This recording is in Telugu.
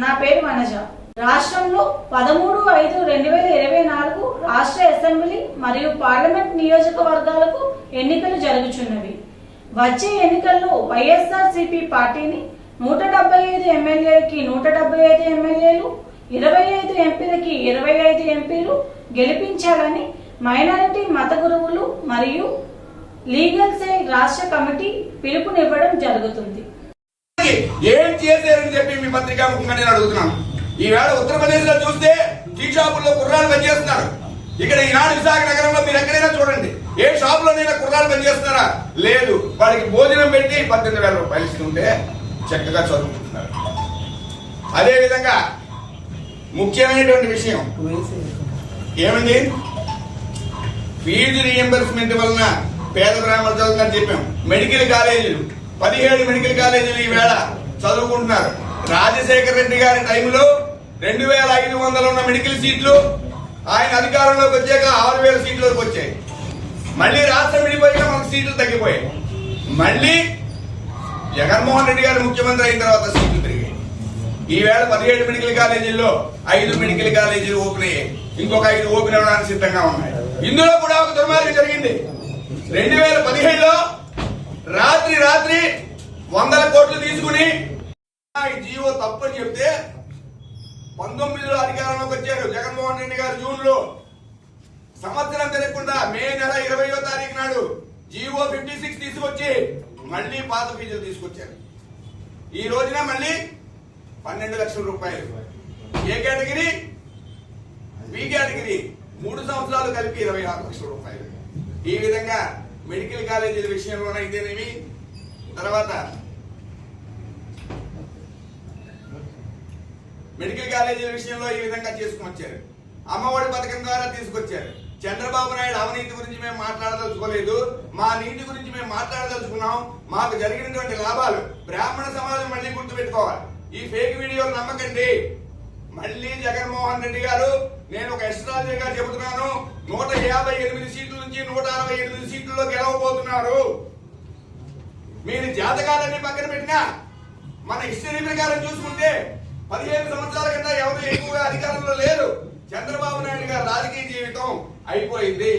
నా పేరు వనజ. రాష్ట్రంలో పదమూడు ఐదు రెండు వేల ఇరవై నాలుగు రాష్ట్ర అసెంబ్లీ మరియు పార్లమెంట్ నియోజకవర్గాలకు ఎన్నికలు జరుగుచున్నవి. వచ్చే ఎన్నికల్లో వైఎస్ఆర్ సిపి పార్టీని నూట డెబ్బై ఐదు ఎమ్మెల్యేలకి నూట డెబ్బై ఐదు ఎమ్మెల్యేలు ఇరవై ఐదు ఎంపీలకి ఇరవై ఐదు ఎంపీలు గెలిపించాలని మైనారిటీ మత గురువులు మరియు లీగల్ సెల్ రాష్ట్ర కమిటీ పిలుపునివ్వడం జరుగుతుంది. ఏం చేశారని చెప్పి మీ పత్రికా ముఖంగా నేను అడుగుతున్నాను. ఈవేళ ఉత్తరప్రదేశ్లో చూస్తే టీ షాపుల్లో కుర్రాలు పనిచేస్తున్నారు. ఇక్కడ ఈనాడు విశాఖ నగరంలో మీరు ఎక్కడైనా చూడండి. ఏ షాప్ లోనైనా కుర్రాలు పనిచేస్తున్నారా? లేదు. వాడికి భోజనం పెట్టి పద్దెనిమిది వేల రూపాయలు ఇస్తుంటే చక్కగా చదువుకుంటున్నారు. అదే విధంగా ముఖ్యమైనటువంటి విషయం ఏమండి? ఫీజు రియంబర్స్మెంట్ వలన పేద గ్రామాలు చదువుతుందని చెప్పాం. మెడికల్ కాలేజీలు. పదిహేడు మెడికల్ కాలేజీలు ఈవేళ చదువుకుంటున్నారు. రాజశేఖర రెడ్డి గారి టైంలో రెండు వేల ఐదు వందలు ఉన్న మెడికల్ సీట్లు ఆయన అధికారంలోకి వచ్చాక ఆరు వేల సీట్లోకి వచ్చాయి. మళ్ళీ రాష్ట్రం విడిపోయాక మనకు సీట్లు తగ్గిపోయాయి. మళ్ళీ జగన్మోహన్ రెడ్డి గారు ముఖ్యమంత్రి అయిన తర్వాత సీట్లు పెరిగాయి. ఈవేళ పదిహేడు మెడికల్ కాలేజీల్లో ఐదు మెడికల్ కాలేజీలు ఓపెన్ అయ్యాయి. ఇంకొక ఐదు ఓపెన్ అవ్వడానికి సిద్ధంగా ఉన్నాయి. ఇందులో కూడా ఒక దుర్మార్గం జరిగింది. రెండు వేల పదిహేడులో రాత్రి రాత్రి వందల కోట్లు తీసుకుని ఈ జీవో తప్పని చెప్తే పంతొమ్మిదిలో అధికారంలోకి వచ్చారు జగన్మోహన్ రెడ్డి గారు జూన్లో. సంవత్సరం తెలియకుండా మే నెల ఇరవయో తారీఖు నాడు జీవో ఫిఫ్టీ సిక్స్ తీసుకొచ్చి మళ్ళీ పాత ఫీజులు తీసుకొచ్చారు. ఈ రోజున మళ్ళీ పన్నెండు లక్షల రూపాయలు. A category? B category. మూడు సంవత్సరాలు కలిపి ఇరవై ఆరు లక్షల రూపాయలు. ఈ విధంగా మెడికల్ కాలేజీల విషయంలోనైతేనేమి తర్వాత మెడికల్ కాలేజీల విషయంలో ఈ విధంగా చేసుకుని వచ్చారు అమ్మఒడి పథకం ద్వారా తీసుకొచ్చారు. చంద్రబాబు నాయుడు అవినీతి గురించి మేము మాట్లాడదలుచుకోలేదు. మా నీతి గురించి మేము మాట్లాడదలుచుకున్నాం. మాకు జరిగినటువంటి లాభాలు బ్రాహ్మణ సమాజం మళ్ళీ గుర్తుపెట్టుకోవాలి. ఈ ఫేక్ వీడియోలు నమ్మకండి. మళ్ళీ జగన్మోహన్ రెడ్డి గారు నేను ఒక ఎస్ట్రాలజీగా చెబుతున్నాను నూట యాభై ఎనిమిది సీట్ల నుంచి నూట అరవై ఎనిమిది సీట్లలో గెలవబోతున్నారు. మీరు జాతకాలన్నీ పక్కన పెట్టినా మన హిస్టరీ ప్రకారం చూసుకుంటే పదిహేను సంవత్సరాల కన్నా ఎవరు ఎక్కువగా అధికారంలో లేరు. చంద్రబాబు నాయుడు గారి రాజకీయ జీవితం అయిపోయింది.